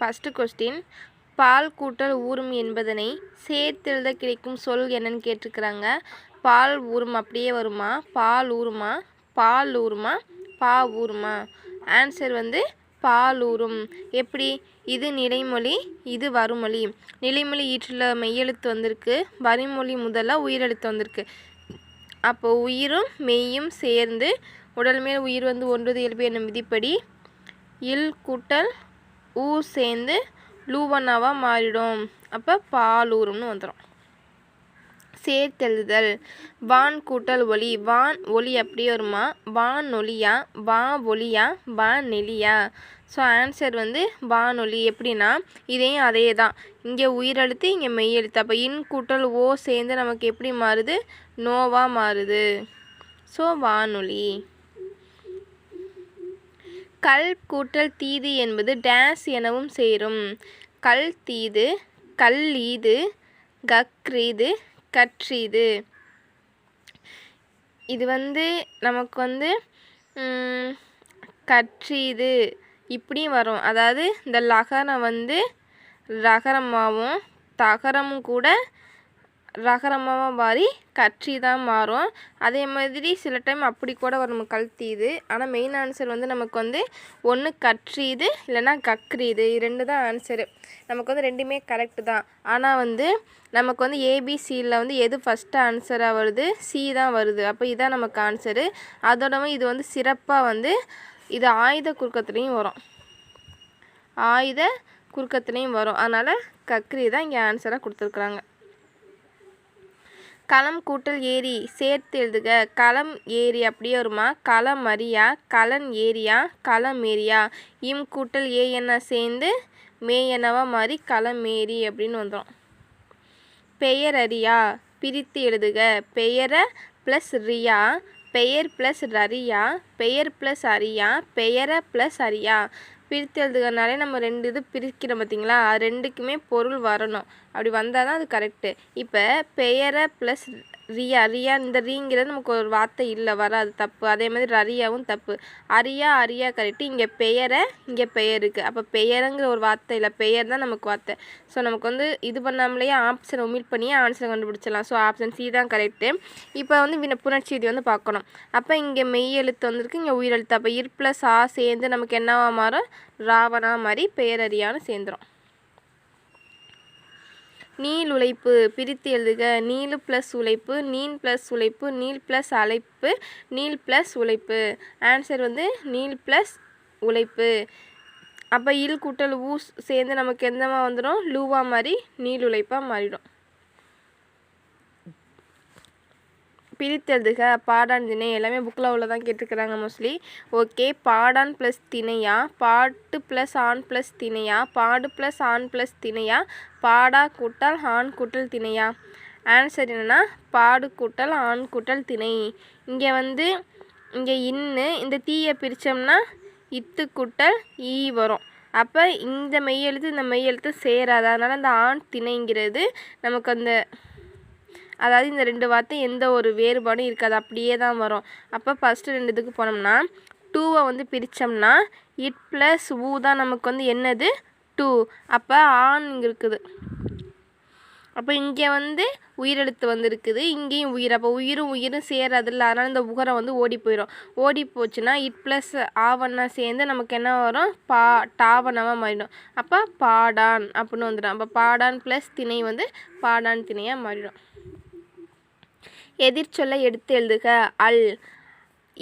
First question பால் கூட்டல் ஊறும் என்பதனை சேர்த்தெழுத கிடைக்கும் சொல் என்னன்னு கேட்டிருக்கிறாங்க. பால் ஊறும் அப்படியே வருமா? பால் ஊறுமா? பால் ஊறுமா? பா ஊறுமா? ஆன்சர் வந்து பால் ஊறும். எப்படி? இது நிலைமொழி இது வருமொழி நிலைமொழி ஈற்றில் மெய்யெழுத்து வந்திருக்கு. வரிமொழி முதல்ல உயிரெழுத்து வந்திருக்கு. அப்போ உயிரும் மெய்யும் சேர்ந்து உடல் மேல் உயிர் வந்து ஒன்றுது இயல்பு என்னும் விதிப்படி இல் கூட்டல் ஊ சேர்ந்து லூவனாவாக மாறிடும். அப்போ பாலூரும்னு வந்துடும் சேர்த்தெழுதல் வான் கூட்டல் ஒளி வான் ஒளி அப்படியே வருமா? வான் ஒளியா வா ஒளியா வான் நெலியா? ஸோ ஆன்சர் வந்து வானொலி எப்படின்னா இதையும் அதே தான் இங்கே உயிரெழுத்து இங்கே மெய்யெழுத்து அப்போ இன் கூட்டல் ஓ சேர்ந்து நமக்கு எப்படி மாறுது? நோவாக மாறுது. ஸோ வானொலி கல் கூட்டல் தீது என்பது டேஸ் எனவும் சேரும். கல் தீது கல்லீது கக்ரீது கற்றீது. இது வந்து நமக்கு வந்து கற்றீது இப்படியும் வரும். அதாவது இந்த லகரம் வந்து ரகரமாகவும் தகரமும் கூட ரகரமாக மாறி கற்றி தான் மாறும். அதே மாதிரி சில டைம் அப்படி கூட வரும். கல்த்தீது ஆனால் மெயின் ஆன்சர் வந்து நமக்கு வந்து ஒன்று கற்றீது இல்லைன்னா கக்ரீது இது ரெண்டு தான் ஆன்சரு நமக்கு வந்து ரெண்டுமே கரெக்டு தான். ஆனால் வந்து நமக்கு வந்து ஏபிசியில் வந்து எது ஃபஸ்ட்டு ஆன்சராக வருது சி தான் வருது. அப்போ இதான் நமக்கு ஆன்சரு அதோடவும் இது வந்து சிறப்பாக வந்து இது ஆயுத குறுக்கத்துலேயும் வரும். ஆயுத குறுக்கத்துலேயும் வரும். அதனால் கக்ரி தான் இங்கே ஆன்சராக கொடுத்துருக்குறாங்க. களம் கூட்டல் ஏரி சேர்த்து எழுதுக. களம் ஏரி அப்படியே வருமா? களம் அரியா களன் ஏரியா களம் ஏரியா இம் கூட்டல் ஏ என்ன சேர்ந்து மே என்னவா மாறி களம் ஏரி அப்படின்னு வந்துடும் பெயர் அறியா? பிரித்து எழுதுக. பெயர ப்ளஸ் ரியா? பெயர் ப்ளஸ் ரரியா? பெயர் ப்ளஸ் அரியா பெயர ப்ளஸ் அரியா பிரித்து எழுதுகிறனாலே நம்ம ரெண்டு இது பிரிக்கிறோம் பார்த்தீங்களா அது ரெண்டுக்குமே பொருள் வரணும். அப்படி வந்தால் தான் அது கரெக்டு இப்போ பெயரை ப்ளஸ் ரியா ரியா இந்த ரீங்கிறது நமக்கு ஒரு வார்த்தை இல்லை வராது தப்பு. அதே மாதிரி ரரியாவும் தப்பு. அரியா அரியா கரெக்டு இங்கே பெயரை இங்கே பெயர் இருக்குது அப்போ பெயருங்கிற ஒரு வார்த்தை இல்லை பெயர் தான் நமக்கு வார்த்தை. ஸோ நமக்கு வந்து இது பண்ணாமலேயே ஆப்ஷனை உமிட் பண்ணியே ஆன்சர் கண்டுபிடிச்சிடலாம். ஸோ ஆப்ஷன் சி தான் கரெக்டு இப்போ வந்து வின புணர்ச்சி வந்து பார்க்கணும். அப்போ இங்கே மெய் எழுத்து வந்திருக்கு இங்கே உயிரெழுத்து. அப்போ இர் ப்ளஸ் ஆ சேர்ந்து நமக்கு என்னவா மாறும்? ராவணா மாதிரி பெயரறியான்னு சேர்ந்துரும். நீள் உழைப்பு பிரித்து எழுதுக. நீள் ப்ளஸ் உழைப்பு நீள் ப்ளஸ் உழைப்பு நீள் ப்ளஸ் அழைப்பு நீள் ப்ளஸ் உழைப்பு ஆன்சர் வந்து நீள் ப்ளஸ் உழைப்பு அப்போ இல் கூட்டல் ஊ சேர்ந்து நமக்கு எந்தமா வந்துடும் லூவா மாதிரி நீள் உழைப்பாக மாறிடும். பிரித்தெழுதுக. பாடான் திணை எல்லாமே புக்கில் உள்ளதான் கேட்டிருக்கிறாங்க மோஸ்ட்லி ஓகே பாடான் ப்ளஸ் திணையா? பாட்டு ப்ளஸ் ஆண் ப்ளஸ் திணையா? பாடு ப்ளஸ் ஆண் ப்ளஸ் திணையா? பாடா கூட்டல் ஆண் கூட்டல் திணையா? ஆன்சர் என்னென்னா பாடு கூட்டல் ஆண் கூட்டல் திணை. இங்கே வந்து இங்கே இன்னு இந்த தீயை பிரித்தோம்னா இத்து கூட்டல் ஈ வரும். அப்போ இந்த மெய்யெழுத்து இந்த மெய்யெழுத்து சேராது. அதனால் அந்த ஆண் திணைங்கிறது நமக்கு அந்த அதாவது இந்த ரெண்டு வார்த்தை எந்த ஒரு வேறுபாடும் இருக்காது. அப்படியே தான் வரும். அப்போ ஃபஸ்ட்டு ரெண்டு இதுக்கு போனோம்னா டூவை வந்து பிரித்தோம்னா இட் ப்ளஸ் ஊ தான் நமக்கு வந்து என்னது? டூ அப்போ ஆண் இங்கே இருக்குது. அப்போ இங்கே வந்து உயிரெழுத்து வந்துருக்குது. இங்கேயும் உயிர். அப்போ உயிரும் உயிரும் சேராதில்ல அதனால் இந்த உகரம் வந்து ஓடி போயிடும் ஓடி போச்சுன்னா இட் ப்ளஸ் ஆவண்ணா சேர்ந்து நமக்கு என்ன வரும்? பா டாவணமாக மாறிடும். அப்போ பாடான் அப்படின்னு வந்துடும். அப்போ பாடான் ப்ளஸ் திணை வந்து பாடான் திணையாக மாறிடும். எதிர்ச்சொல்லை எடுத்து எழுதுக. அல்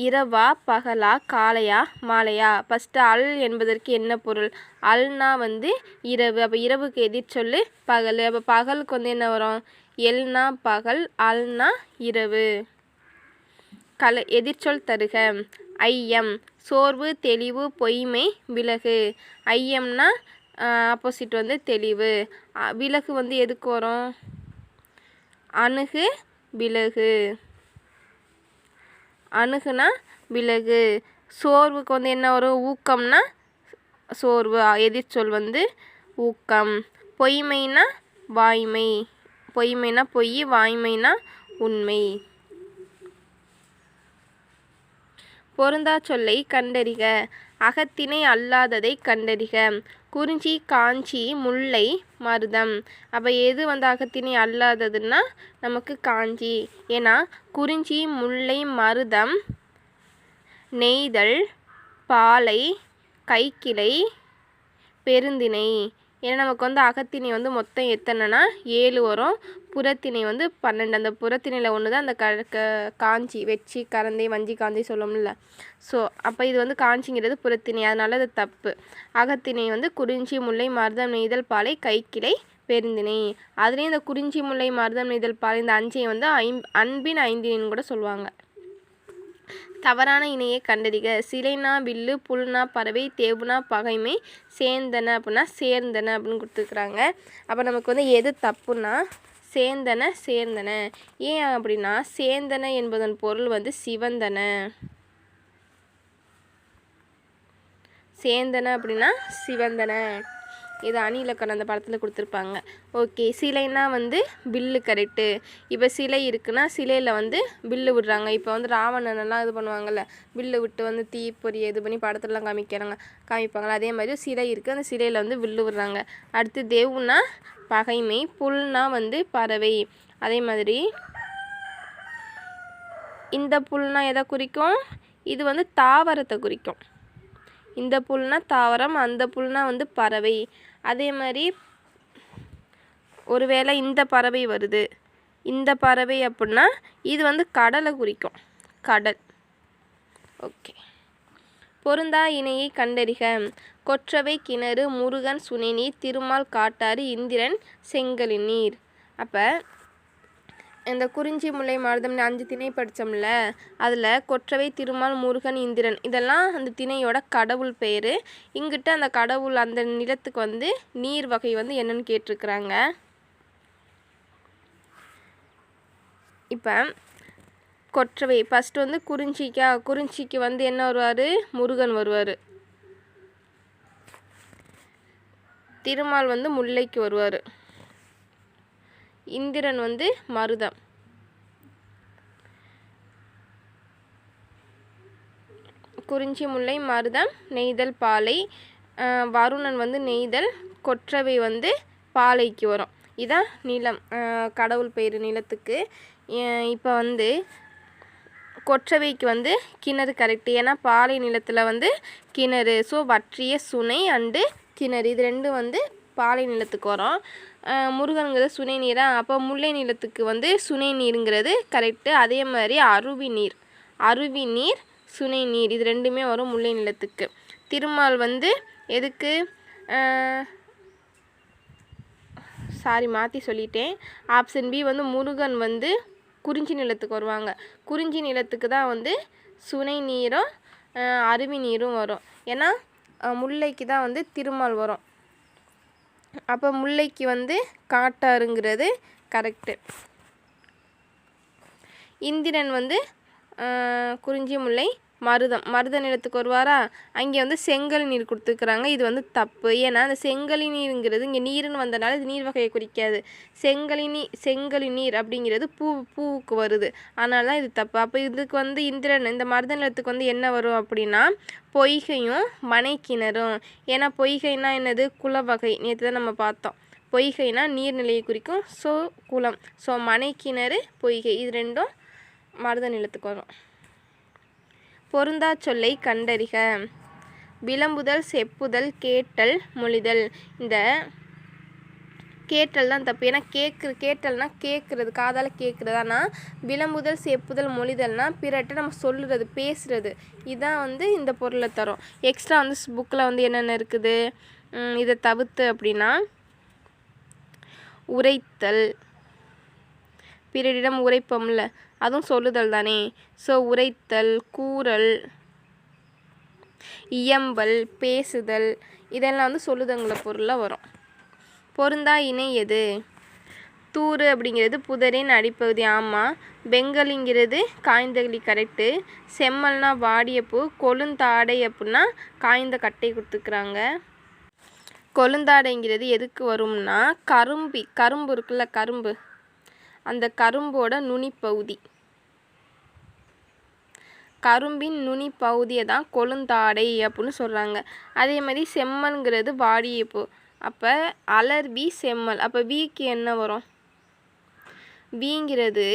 இரவா பகலா காலையா மாலையா? ஃபஸ்ட்டு அல் என்பதற்கு என்ன பொருள்? அல்னா வந்து இரவு. அப்போ இரவுக்கு எதிர்ச்சொல் பகல். அப்போ பகலுக்கு வந்து என்ன வரும்? எல்னா பகல் அல்னா இரவு. கல எதிர்ச்சொல் தருக. ஐயம் சோர்வு தெளிவு பொய்மை விலகு. ஐயம்னா ஆப்போசிட் வந்து தெளிவு. விலகு வந்து எதுக்கு வரும்? அணுகு விலகு. அணுகுனா விலகு. சோர்வுக்கு வந்து என்ன வரும்? ஊக்கம்னா சோர்வு. எதிர்ச்சொல் வந்து ஊக்கம். பொய்மைனா வாய்மை. பொய்மைனா பொய் வாய்மைனா உண்மை. பொருந்தா சொல்லை கண்டறிக. அகத்தினை அல்லாததை கண்டறிக. குறிஞ்சி காஞ்சி முல்லை மருதம். அப்போ எது வந்து அகத்தினை அல்லாததுன்னா நமக்கு காஞ்சி. ஏன்னா குறிஞ்சி முல்லை மருதம் நெய்தல் பாலை கைக்கிளை பெருந்திணை. ஏன்னா நமக்கு வந்து அகத்திணை வந்து மொத்தம் எத்தனைனா ஏழு வரும். புறத்திணை வந்து பன்னெண்டு. அந்த புறத்திணையில் ஒன்று தான் அந்த க க காஞ்சி வெச்சி கரந்தை வஞ்சி காஞ்சி சொல்லும்ல ஸோ அப்போ இது வந்து காஞ்சிங்கிறது புறத்திணை. அதனால அது தப்பு. அகத்திணை வந்து குறிஞ்சி முல்லை மருதம் நெய்தல் பாலை கைக்கிளை பெருந்திணை. அதுலேயும் இந்த குறிஞ்சி முல்லை மருதம் நெய்தல் பாலை இந்த அஞ்சையை வந்து ஐம் அன்பின் ஐந்தினின்னு கூட சொல்லுவாங்க. தவறான இணையை கண்டறிக. சிலைனா வில்லு புல்னா பறவை தேவுனா பகைமை சேர்ந்தன அப்படின்னா சேர்ந்தன அப்படின்னு கொடுத்துருக்குறாங்க. அப்போ நமக்கு வந்து எது தப்புன்னா சேர்ந்தன சேர்ந்தன. ஏன் அப்படின்னா சேர்ந்தன என்பதன் பொருள் வந்து சிவந்தன. சேர்ந்தன அப்படின்னா சிவந்தன. இது அணி இலக்கணம் அந்த படத்தில் கொடுத்துருப்பாங்க. ஓகே சிலைனா வந்து பில்லு கரெக்டு இப்போ சிலை இருக்குன்னா சிலையில் வந்து பில்லு விடுறாங்க. இப்போ வந்து ராவணனெல்லாம் இது பண்ணுவாங்கள்ல பில்லு விட்டு வந்து தீப்பொறி இது பண்ணி படத்துலலாம் காமிக்கிறாங்க காமிப்பாங்களா அதே மாதிரி சிலை இருக்குது அந்த சிலையில் வந்து வில்லு விடுறாங்க. அடுத்து தேவுனா பகைமை புல்னா வந்து பறவை. அதே மாதிரி இந்த புல்னா எதை குறிக்கும்? இது வந்து தாவரத்தை குறிக்கும். இந்த புல்னா தாவரம் அந்த புல்னா வந்து பறவை. அதே மாதிரி ஒருவேளை இந்த பறவை வருது. இந்த பறவை அப்படின்னா இது வந்து கடலை குறிக்கும். கடல். ஓகே. பொருந்தா இணையை கண்டறிக. கொற்றவை கிணறு முருகன் சுனைநீர் திருமால் காட்டாறு இந்திரன் செங்கலி நீர். அப்போ இந்த குறிஞ்சி முல்லை மருதம்னு அஞ்சு திணை படித்தோம்ல அதில் கொற்றவை திருமால் முருகன் இந்திரன் இதெல்லாம் அந்த திணையோட கடவுள் பேர். இங்கிட்ட அந்த கடவுள் அந்த நிலத்துக்கு வந்து நீர் வகை வந்து என்னன்னு கேட்டிருக்கிறாங்க. இப்போ கொற்றவை ஃபஸ்ட்டு வந்து குறிஞ்சிக்கா குறிஞ்சிக்கு வந்து என்ன வருவார்? முருகன் வருவார். திருமால் வந்து முல்லைக்கு வருவார். இந்திரன் வந்து மருதம். குறிஞ்சி முல்லை மருதம் நெய்தல் பாலை வருணன் வந்து நெய்தல் கொற்றவை வந்து பாலைக்கு வரும். இதான் நிலம். கடவுள் பெயர் நிலத்துக்கு. இப்போ வந்து கொற்றவைக்கு வந்து கிணறு கரெக்டு ஏன்னா பாலை நிலத்தில் வந்து கிணறு. ஸோ வற்றிய சுனை அண்டு கிணறு. இது ரெண்டும் வந்து பாலை நிலத்துக்கு வரும். முருகனுங்கிறது சுனை நீரா? அப்போ முல்லை நிலத்துக்கு வந்து சுனை நீருங்கிறது கரெக்டு அதே மாதிரி அருவி நீர். அருவி நீர் சுனை நீர் இது ரெண்டுமே வரும் முல்லை நிலத்துக்கு. திருமால் வந்து எதுக்கு? சாரி மாற்றி சொல்லிட்டேன். ஆப்ஷன் பி வந்து முருகன் வந்து குறிஞ்சி நிலத்துக்கு வருவாங்க. குறிஞ்சி நிலத்துக்கு தான் வந்து சுனை நீரும் அருவி நீரும் வரும். ஏன்னா முல்லைக்கு தான் வந்து திருமால் வரும். அப்போ முல்லைக்கு வந்து காட்டாருங்கிறது கரெக்டு இந்திரன் வந்து குறிஞ்சி முல்லை மருதம் மருத நிலத்துக்கு வருவாரா? அங்கே வந்து செங்கல் நீர் கொடுத்துருக்குறாங்க. இது வந்து தப்பு. ஏன்னா அந்த செங்கலி நீருங்கிறது இங்கே நீருன்னு வந்தனால இது நீர் வகையை குறிக்காது. செங்கலி நீ செங்கலி நீர் அப்படிங்கிறது பூ பூவுக்கு வருது. அதனால தான் இது தப்பு. அப்போ இதுக்கு வந்து இந்திரன் இந்த மருத நிலத்துக்கு வந்து என்ன வரும் அப்படின்னா பொய்கையும் மனைக்கிணறும். ஏன்னா பொய்கைனா என்னது? குலவகை. நேற்று தான் நம்ம பார்த்தோம். பொய்கைனா நீர்நிலையை குறிக்கும். ஸோ குளம் ஸோ மனைக்கிணறு பொய்கை. இது ரெண்டும் மருத நிலத்துக்கு வரும். பொருந்தா சொல்லை கண்டறிக. விளம்புதல் செப்புதல் கேட்டல் மொழிதல். இந்த கேட்டல் தான் தப்பு. ஏன்னா கேட்கு கேட்டல்னா கேட்குறது காதால் கேட்குறது ஆனால் விளம்புதல் செப்புதல் மொழிதல்னா பிறட்ட நம்ம சொல்லுறது பேசுகிறது இதான் வந்து இந்த பொருளை தரும். எக்ஸ்ட்ரா வந்து புக்கில் வந்து என்னென்ன இருக்குது? இதை தவிர்த்து அப்படின்னா உரைத்தல். பிறரிடம் உரைப்போம்ல. அதுவும் சொல்லுதல் தானே. ஸோ உரைத்தல் கூறல் இயம்பல் பேசுதல் இதெல்லாம் வந்து சொல்லுதங்களை பொருளில் வரும். பொருந்தா இணை எது? தூறு அப்படிங்கிறது புதரின் அடிப்பகுதி. ஆமாம் பெங்கலிங்கிறது காய்ந்தகளி கரெக்டு செம்மல்னா வாடிய பூ கொழுந்தாடை அப்படின்னா காய்ந்த கட்டை கொடுத்துக்கிறாங்க. கொழுந்தாடைங்கிறது எதுக்கு வரும்னா கரும்பி கரும்பு இருக்குல்ல கரும்பு. அந்த கரும்போட நுனிப்பகுதி. கரும்பின் நுனி பகுதியை தான் கொழுந்தாடை அப்படின்னு சொல்கிறாங்க அதே மாதிரி செம்மல்ங்கிறது வாடிய பூ அப்போ அலர்வி செம்மல். அப்போ வீக்கு என்ன வரும்? வீங்கிறது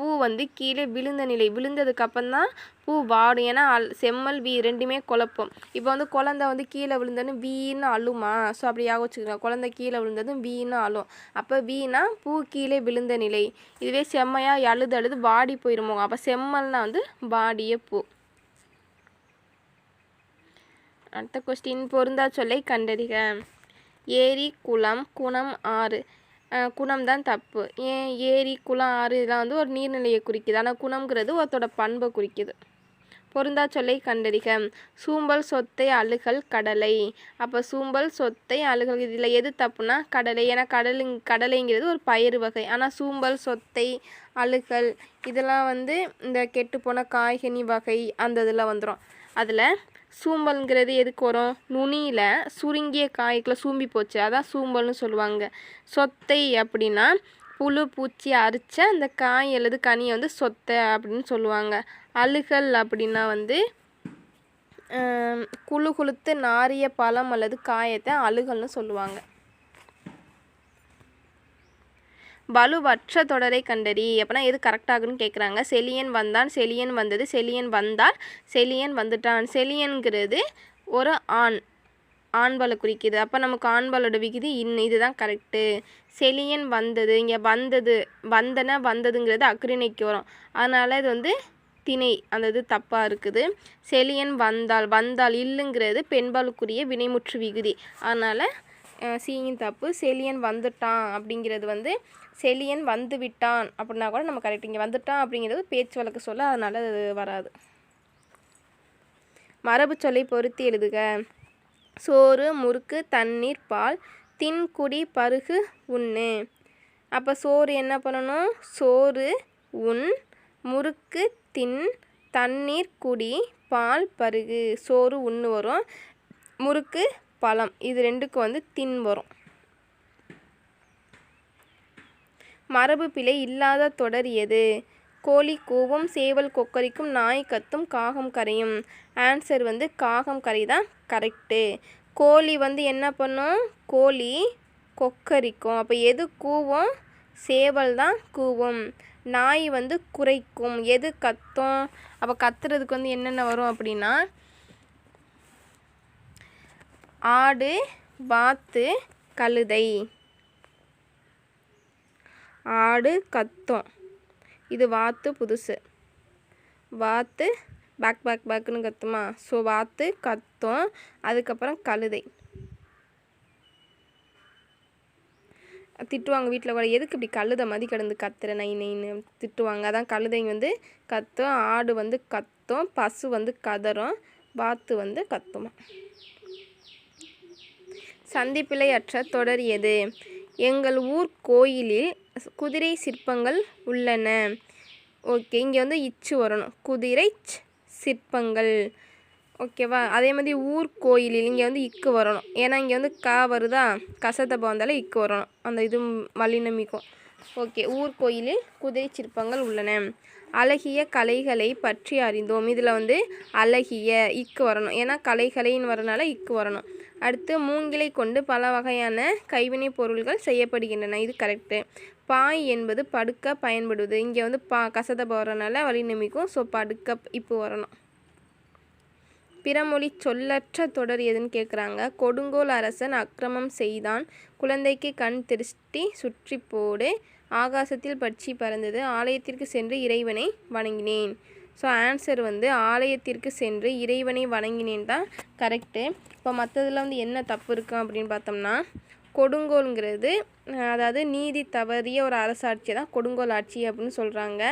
பூ வந்து கீழே விழுந்த நிலை விழுந்ததுக்கு அப்புறம்தான் பூ வாடும். ஏன்னா அல் செம்மல் வீ ரெண்டுமே குழப்பம். இப்போ வந்து குழந்த வந்து கீழே விழுந்தோன்னு வீன்னு அழுமா? ஸோ அப்படியாக வச்சுக்கலாம் வச்சுக்கோங்க. குழந்த கீழே விழுந்ததும் வீன்னு அழும். அப்போ வீணா பூ கீழே விழுந்த நிலை. இதுவே செம்மையாக அழுது அழுது வாடி போயிருமோ? அப்போ செம்மல்னா வந்து வாடிய பூ. அடுத்த கொஸ்டின் பொருந்தா சொல்லை கண்டறிக. ஏரி குளம் குணம் ஆறு. குணம் தான் தப்பு. ஏன் ஏரி குளம் ஆறு இதெல்லாம் வந்து ஒரு நீர்நிலையை குறிக்குது. ஆனால் குணம்ங்கிறது ஒருத்தோட பண்பை குறிக்குது. பொருந்தா சொல்லை கண்டறிக. சூம்பல் சொத்தை அழுகல் கடலை. அப்போ சூம்பல் சொத்தை அழுகல் இதில் எது தப்புனா கடலை. ஏன்னா கடலுங் கடலைங்கிறது ஒரு பயிறு வகை. ஆனால் சூம்பல் சொத்தை அழுகல் இதெல்லாம் வந்து இந்த கெட்டுப்போன காய்கனி வகை அந்த இதில் வந்துடும் அதில் சூம்பல்ங்கிறது எதுக்கு வரும்? நுனியில் சுருங்கிய காய்க்குள்ள சூம்பி போச்சு. அதான் சூம்பல்னு சொல்லுவாங்க. சொத்தை அப்படின்னா புழு பூச்சி அரிச்ச அந்த காய் அல்லது கனியை வந்து சொத்தை அப்படின்னு சொல்லுவாங்க. அழுகல் அப்படின்னா வந்து குழு குளுத்து நாரிய பழம் அல்லது காயத்தை அழுகல்னு சொல்லுவாங்க. வலுவற்ற தொடரை கண்டறி. அப்போனா எது கரெக்டாகுன்னு கேட்குறாங்க செலியன் வந்தான். செலியன் வந்தது. செலியன் வந்தால் செலியன் வந்துட்டான். செலியன்கிறது ஒரு ஆண் ஆண்பாலை குறிக்குது. அப்போ நமக்கு ஆண்பாலோட விகுதி இன். இதுதான் கரெக்டு செலியன் வந்தது. இங்கே வந்தது வந்தன வந்ததுங்கிறது அக்ரிணைக்கு வரும். அதனால் இது வந்து திணை. அந்த இது தப்பாக இருக்குது. செலியன் வந்தால் வந்தால் இல்லுங்கிறது பெண்பாலுக்குரிய வினைமுற்று விகுதி. அதனால் சீயின் தப்பு. செலியன் வந்துட்டான் அப்படிங்கிறது வந்து செலியன் வந்து விட்டான் அப்படின்னா கூட நம்ம கரெக்ட் இங்கே வந்துட்டான் அப்படிங்கிறது பேச்சு வழக்கு சொல்ல அதனால் அது வராது. மரபு சொல்லை பொருத்தி எழுதுக. சோறு முறுக்கு தண்ணீர் பால் தின்குடி பருகு உண்ணு. அப்போ சோறு என்ன பண்ணணும்? சோறு உண் முறுக்கு தின் தண்ணீர் குடி பால் பருகு. சோறு உண்ணு வரும். முறுக்கு பழம். இது ரெண்டுக்கு வந்து தின் வரும். மரபு பிழை இல்லாத தொடர் எது? கோழி கூவும் சேவல் கொக்கரிக்கும் நாய் கத்தும் காகம் கரையும். ஆன்சர் வந்து காகம் கரை தான் கரெக்டு கோழி வந்து என்ன பண்ணும்? கோழி கொக்கரிக்கும். அப்போ எது கூவும்? சேவல் தான் கூவும். நாய் வந்து குறைக்கும் எது கத்தும்? அப்போ கத்துறதுக்கு வந்து என்னென்ன வரும் அப்படின்னா ஆடு வாத்து கழுதை. ஆடு கத்தும். இது வாத்து புதுசு. வாத்து பேக் பேக் பேக்குன்னு கத்துமா? ஸோ வாத்து கத்தும் அதுக்கப்புறம் கழுதை. திட்டுவாங்க வீட்டில் கூட எதுக்கு இப்படி கழுதை மதி கிடந்து கத்துற? நை நைன்னு. திட்டுவாங்க. அதான் கழுதைங்க வந்து கத்தும் ஆடு வந்து கத்தும் பசு வந்து கதறும் வாத்து வந்து கத்துமா? சந்திப்பிழை அற்ற தொடர் எது எங்கள் ஊர் கோயிலில் குதிரை சிற்பங்கள் உள்ளன. ஓகே இங்கே வந்து இச்சு வரணும். குதிரை சிற்பங்கள். ஓகேவா? அதே மாதிரி ஊர் கோயிலில் இங்கே வந்து இக்கு வரணும். ஏன்னா இங்கே வந்து கா வருதா? கசத்தப்ப வந்தாலே இக்கு வரணும். அந்த இது மலினமிக்கும். ஓகே ஊர் கோயிலில் குதிரை சிற்பங்கள் உள்ளன. அழகிய கலைகளை பற்றி அறிந்தோம். இதில் வந்து அழகிய இக்கு வரணும். ஏன்னா கலைகளைன்னு வரனால இக்கு வரணும். அடுத்து மூங்கிலை கொண்டு பல வகையான கைவினைப் பொருள்கள் செய்யப்படுகின்றன. இது கரெக்டு பாய் என்பது படுக்க பயன்படுவது. இங்கே வந்து பா கசதப்ப வரனால வழி நிமிக்கும் ஸோ படுக்க இப்போ வரணும். பிறமொழி சொல்லற்ற தொடர் எதுன்னு கேட்குறாங்க கொடுங்கோல் அரசன் அக்கிரமம் செய்தான். குழந்தைக்கு கண் திருஷ்டி சுற்றி போடு ஆகாசத்தில் பட்சி பறந்தது. ஆலயத்திற்கு சென்று இறைவனை வணங்கினேன். ஸோ ஆன்சர் வந்து ஆலயத்திற்கு சென்று இறைவனை வணங்கினேன் தான் கரெக்டு இப்போ மற்றதில் வந்து என்ன தப்பு இருக்கும் அப்படின்னு பார்த்தோம்னா கொடுங்கோல்ங்கிறது அதாவது நீதி தவறிய ஒரு அரசாட்சி தான் கொடுங்கோல் ஆட்சி அப்படின்னு சொல்கிறாங்க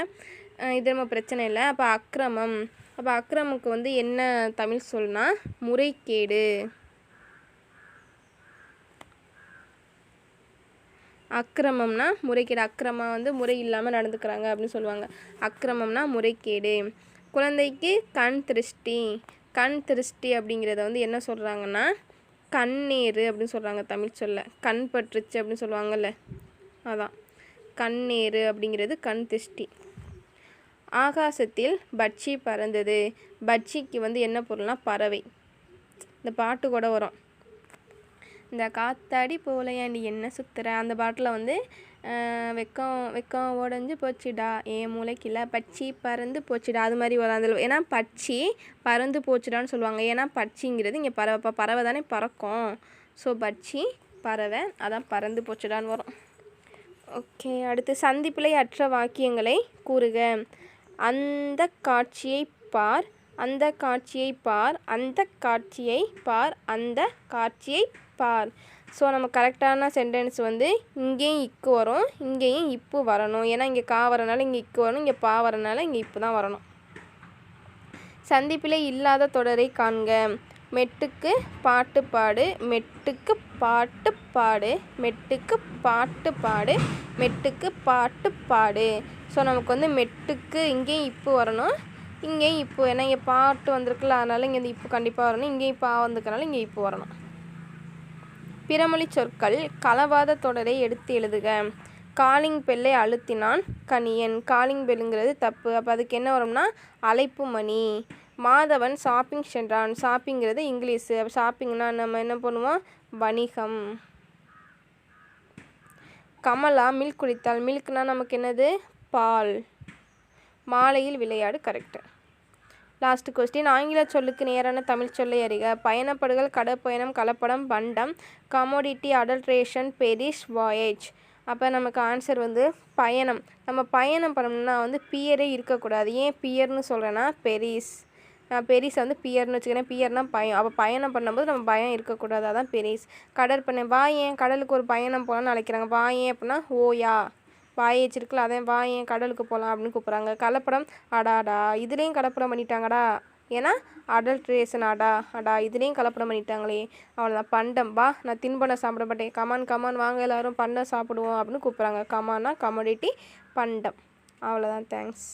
இது நம்ம பிரச்சனை இல்லை. அப்போ அக்கிரமம். அப்போ அக்கிரமுக்கு வந்து என்ன தமிழ் சொல்னா முறைகேடு. அக்கிரமம்னா முறைகேடு. அக்கிரமம் வந்து முறை இல்லாமல் நடந்துக்கிறாங்க அப்படின்னு சொல்லுவாங்க. அக்கிரமம்னா முறைகேடு. குழந்தைக்கு கண் திருஷ்டி. கண் திருஷ்டி அப்படிங்கிறத வந்து என்ன சொல்கிறாங்கன்னா கண்ணீர் அப்படின்னு சொல்கிறாங்க தமிழ் சொல்ல. கண் பற்றுச்சு அப்படின்னு சொல்லுவாங்கல்ல. அதான். கண்ணீர் அப்படிங்கிறது கண் திருஷ்டி. ஆகாசத்தில் பட்சி பறந்தது. பட்சிக்கு வந்து என்ன பொருள்னா பறவை. இந்த பாட்டு கூட வரும். இந்த காத்தாடி போலையாண்டி என்ன சுத்துற? அந்த பாட்டில் வந்து வெக்கம் வெக்கம் உடஞ்சி போச்சுடா. என் மூளைக்கில்ல பச்சி பறந்து போச்சுடா. அது மாதிரி வரும் அதில் ஏன்னா பச்சி பறந்து போச்சுடான்னு சொல்லுவாங்க. ஏன்னா பச்சிங்கிறது இங்கே பறவை இப்போ பறவை தானே பறக்கும். ஸோ பட்சி பறவை அதான் பறந்து போச்சுடான்னு வரும். ஓகே அடுத்து சந்திப்பிலை அற்ற வாக்கியங்களை கூறுக. அந்த காட்சியை பார் அந்த காட்சியை பார் அந்த காட்சியை பார் அந்த காட்சியை பார் ஸோ நம்ம கரெக்டான சென்டென்ஸ் வந்து இங்கேயும் இக்கு வரும் இங்கேயும் இப்பு வரணும். ஏன்னா இங்கே கா வரனால இங்கே இக்கு வரணும் இங்கே பா வரனால இங்கே இப்பு தான் வரணும். சந்திப்பிலே இல்லாத தொடரை காண்க. மெட்டுக்கு பாட்டு பாடு மெட்டுக்கு பாட்டு பாடு மெட்டுக்கு பாட்டு பாடு மெட்டுக்கு பாட்டு பாடு. ஸோ நமக்கு வந்து மெட்டுக்கு இங்கேயும் இப்பு வரணும் இங்கேயும் இப்போ. ஏன்னா இங்கே பாட்டு வந்திருக்குல்ல அதனால இங்கே இந்த இப்போ கண்டிப்பாக வரணும் இங்கேயும் பா வந்திருக்கனால இங்கே இப்போ வரணும். பிறமொழி சொற்கள் களவாத தொடரை எடுத்து எழுதுக. காலிங் பெல்லை அழுத்தினான் கணியன் காலிங் பெல்லுங்கிறது தப்பு. அப்போ அதுக்கு என்ன வரும்னா அழைப்பு மணி. மாதவன் ஷாப்பிங் சென்றான். ஷாப்பிங்கிறது இங்கிலீஷு. அப்போ ஷாப்பிங்னா நம்ம என்ன பண்ணுவோம்? வணிகம். கமலா மில்க் குடித்தாள். மில்க்னால் நமக்கு என்னது? பால். மாலையில் விளையாடு கரெக்டு. லாஸ்ட் கொஸ்டின் ஆங்கில சொல்லுக்கு நேரான தமிழ் சொல்லை அறிக. பயணப்படுகள் கடற்பயணம் கலப்படம் பண்டம் கமோடிட்டி அடல்ட்ரேஷன் பெரிஷ் வாயேஜ் அப்போ நமக்கு ஆன்சர் வந்து பயணம். நம்ம பயணம் பண்ணோம்னா வந்து பியரே இருக்கக்கூடாது. ஏன் பியர்னு சொல்கிறேன்னா பெரிஸ் நான் பெரிஸ் வந்து பியர்னு வச்சுக்கிறேன். பியர்னால் பயம். அப்போ பயணம் பண்ணும்போது நம்ம பயம் இருக்கக்கூடாது. அதான் பெரிஸ் கடற்பயணம். வா ஏன்? கடலுக்கு ஒரு பயணம் போகலான்னு அழைக்கிறாங்க. வா ஏன் அப்படின்னா ஓயா. வாயேச்சு இருக்குல்ல அதே வா ஏன் கடலுக்கு போகலாம் அப்படின்னு கூப்பிட்றாங்க. கலப்படம் அடாடா இதுலேயும் கலப்படம் பண்ணிட்டாங்கடா. ஏன்னா அடல்ட்ரேஷன் அடா அடா இதுலேயும் கலப்படம் பண்ணிட்டாங்களே. அவ்வளோதான் பண்டம் வா நான் தின்பண்டம் சாப்பிட மாட்டேன். கமான் கமான் வாங்க எல்லாரும் பண்ண சாப்பிடுவோம் அப்படின்னு கூப்பிட்றாங்க. கமான்னா கமோடிட்டி பண்டம். அவ்வளோதான் தேங்க்ஸ்